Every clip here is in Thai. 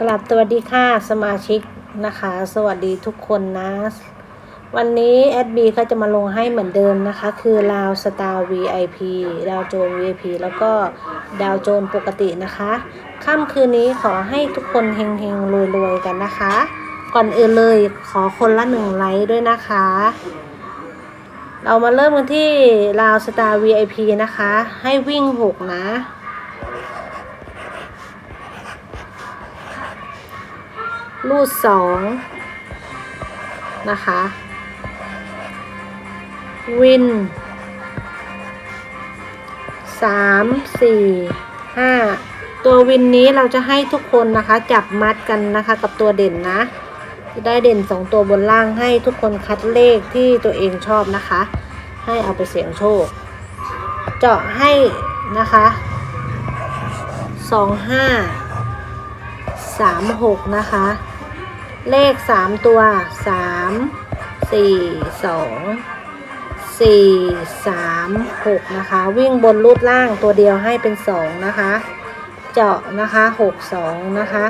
กลับสวัสดีค่ะสมาชิกนะคะ สวัสดีทุกคนนะ วันนี้แอดบีก็จะมาลงให้เหมือนเดิมนะคะ คือลาวสตาร์ VIP ดาวโจน VIP แล้วก็ดาวโจนปกตินะคะค่ำคืนนี้ขอให้ทุกคนเฮงๆรวยๆกันนะคะ ก่อนอื่นเลยขอคนละหนึ่งไลค์ด้วยนะคะ เรามาเริ่มกันที่ลาวสตาร์ VIP นะคะ ให้วิ่งหกนะ รูดสองนะคะ วินสามสี่ห้าตัววินนี้เราจะให้ทุกคนนะคะ จับมัดกันนะคะกับตัวเด่นนะ จะได้เด่นสองตัวบนล่างให้ทุกคนคัดเลขที่ตัวเองชอบนะคะ ให้เอาไปเสี่ยงโชค เจาะให้นะคะสองห้าสามหกนะคะ เลขสามตัวสามสี่สองสี่สามหกนะคะ วิ่งบนรูดล่างตัวเดียวให้เป็นสองนะคะ เจาะนะคะหกสองนะคะ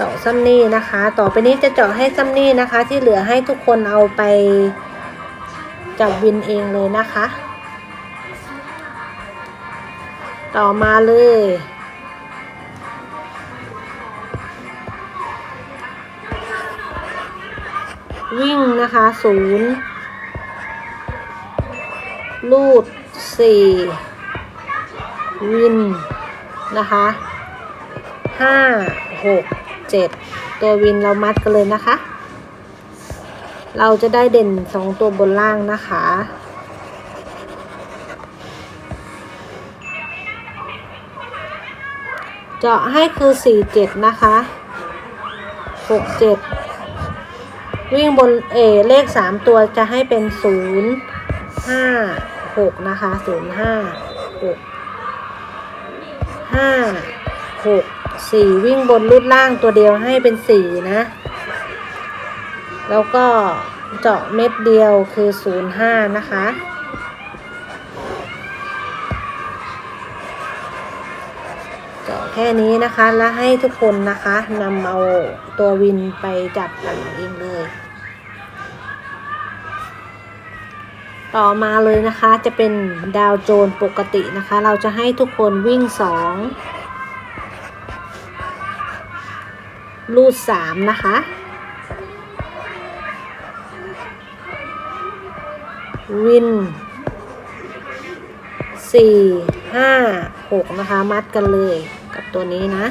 จาะซ้ำนี่นะคะ ต่อไปนี้จะเจาะให้ซ้ำนี่นะคะ ที่เหลือให้ทุกคนเอาไปจับวินเองเลยนะคะ ต่อมาเลยวิ่งนะคะศูนย์ลูดสี่วินนะคะห้า หกเจ็ดตัววินเรามัดกันเลยนะคะ เราจะได้เด่นสองตัวบนล่างนะคะเจาะให้คือสี่เจ็ดนะคะหกเจ็ดวิ่งบนเออเลขสามตัวจะให้เป็นศูนย์ห้าหกนะคะศูนย์ห้าหกห้าหก สี่วิ่งบนรูดล่างตัวเดียวให้เป็นสี่นะ แล้วก็เจาะเม็ดเดียวคือศูนย์ห้านะคะ เจาะแค่นี้นะคะแล้วให้ทุกคนนะคะนำเอาตัววินไปจับกันเองเลยต่อมาเลยนะคะจะเป็นดาวโจรปกตินะคะ เราจะให้ทุกคนวิ่งสอง รูดสามนะคะ วินสี่ห้าหกนะคะ มัดกันเลยกับตัวนี้นะ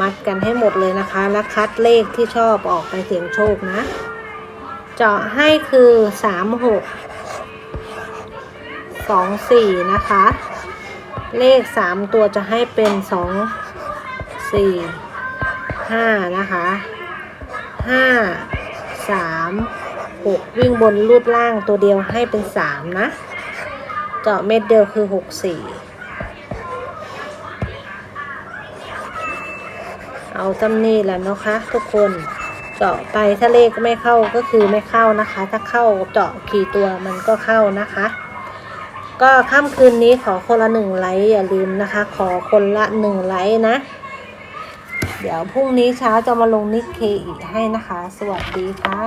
มัดกันให้หมดเลยนะคะ แล้วคัดเลขที่ชอบออกไปเสี่ยงโชคนะ เจาะให้คือสามหกสองสี่นะคะ เลขสามตัวจะให้เป็นสอง สี่ห้านะคะห้าสามหกวิ่งบนรูดล่างตัวเดียวให้เป็นสามนะ เจาะเม็ดเดียวคือหกสี่เอาจำนี่แหละนะคะทุกคนเจาะไปถ้าเลขไม่เข้าก็คือไม่เข้านะคะ ถ้าเข้าเจาะกี่ตัวมันก็เข้านะคะ ก็ค่ำคืนนี้ขอคนละหนึ่งไลค์อย่าลืมนะคะ ขอคนละหนึ่งไลค์นะ เดี๋ยวพรุ่งนี้เช้าจะมาลงนิกเคอีกให้นะคะ สวัสดีค่ะ